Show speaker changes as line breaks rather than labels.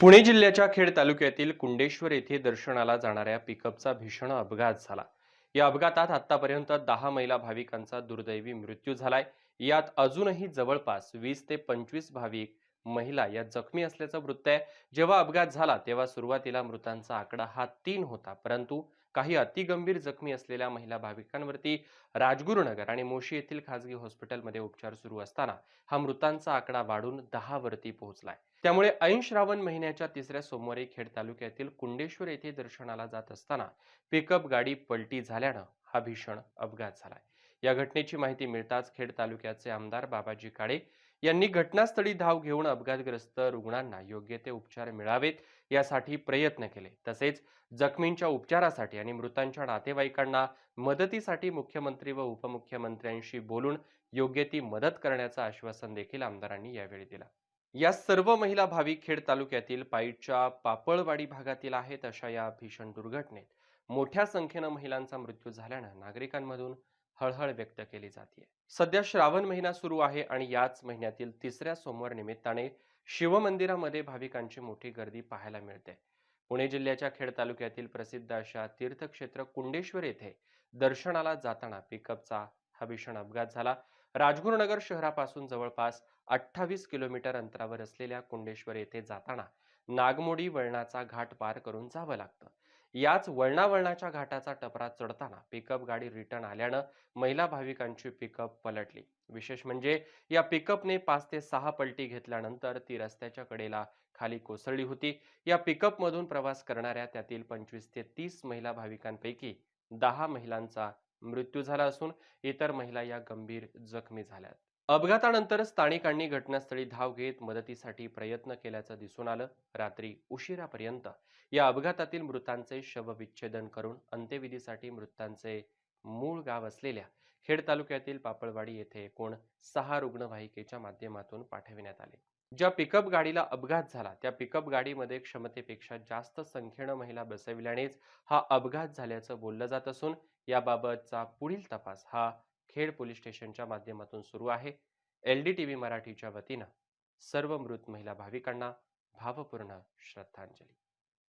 पुणे जिल्ह्याच्या खेड तालुक्यातील कुंडेश्वर येथे दर्शनाला जाणाऱ्या पिकअपचा भीषण अपघात झाला. या अपघातात आतापर्यंत दहा महिला भाविकांचा दुर्दैवी मृत्यू झालाय. यात अजूनही जवळपास वीस ते पंचवीस भाविक महिला या जखमी असल्याचं वृत्त आहे. जेव्हा अपघात झाला तेव्हा सुरुवातीला मृतांचा आकडा हा तीन होता. परंतु काही अतिगंभीर जखमी असलेल्या महिला भाविकांवरती राजगुरुनगर आणि मोशी येथील खासगी हॉस्पिटलमध्ये उपचार सुरू असताना हा मृतांचा आकडा वाढून दहा वरती पोहोचलाय. त्यामुळे ऐन श्रावण महिन्याच्या तिसऱ्या सोमवारी खेड तालुक्यातील कुंडेश्वर येथे दर्शनाला जात असताना पिकअप गाडी पलटी झाल्यानं हा भीषण अपघात झालाय. या घटनेची माहिती मिळताच खेड तालुक्याचे आमदार बाबाजी काळे यांनी घटनास्थळी धाव घेऊन अपघातग्रस्त रुग्णांना योग्य ते उपचार मिळावेत यासाठी प्रयत्न केले. तसेच जखमींच्या उपचारासाठी आणि मृतांच्या नातेवाईकांना मदतीसाठी मुख्यमंत्री व उपमुख्यमंत्र्यांशी बोलून योग्य ती मदत करण्याचं आश्वासन देखील आमदारांनी यावेळी दिलं. या सर्व महिला भाविक खेड तालुक्यातील पाईटच्या पापळवाडी भागातील आहेत अशा या भीषण दुर्घटनेत मोठ्या संख्येनं महिलांचा मृत्यू झाल्यानं नागरिकांमधून हळहळ व्यक्त केली जाते सध्या श्रावण महिना सुरू आहे आणि याच महिन्यातील तिसऱ्या सोमवार निमित्ताने शिवमंदिरामध्ये भाविकांची मोठी गर्दी पाहायला मिळते. पुणे जिल्ह्याच्या खेड तालुक्यातील प्रसिद्ध अशा तीर्थक्षेत्र कुंडेश्वर येथे दर्शनाला जाताना पिकअपचा हा भीषण अपघात झाला. राजगुरुनगर शहरापासून जवळपास अठ्ठावीस किलोमीटर अंतरावर असलेल्या कुंडेश्वर येथे जाताना नागमोडी वळणाचा घाट पार करून जावं लागतं. याच वळणावळणाच्या घाटाचा टपरा चढताना पिकअप गाडी रिटर्न आल्यानं महिला भाविकांची पिकअप पलटली. विशेष म्हणजे या पिकअपने पाच ते सहा पलटी घेतल्यानंतर ती रस्त्याच्या कडेला खाली कोसळली होती. या पिकअपमधून प्रवास करणाऱ्या त्यातील पंचवीस ते तीस महिला भाविकांपैकी दहा महिलांचा मृत्यू झाला असून इतर महिला या गंभीर जखमी झाल्यात. अपघातानंतर स्थानिकांनी घटनास्थळी धाव घेत मदतीसाठी प्रयत्न केल्याचं दिसून आलं. रात्री उशिरापर्यंत या अपघातातील मृतांचे शवविच्छेदन करून अंत्यविधीसाठी मृतांचे मूळ गाव असलेल्या खेड तालुक्यातील पापळवाडी येथे एकूण सहा रुग्णवाहिकेच्या माध्यमातून पाठविण्यात आले. ज्या पिकअप गाडीला अपघात झाला त्या पिकअप गाडीमध्ये क्षमतेपेक्षा जास्त संख्येनं महिला बसविल्यानेच हा अपघात झाल्याचं बोललं जात असून याबाबतचा पुढील तपास हा खेड पोलीस स्टेशनच्या माध्यमातून सुरू आहे. एल डी टी व्ही मराठीच्या वतीनं सर्व मृत महिला भाविकांना भावपूर्ण श्रद्धांजली.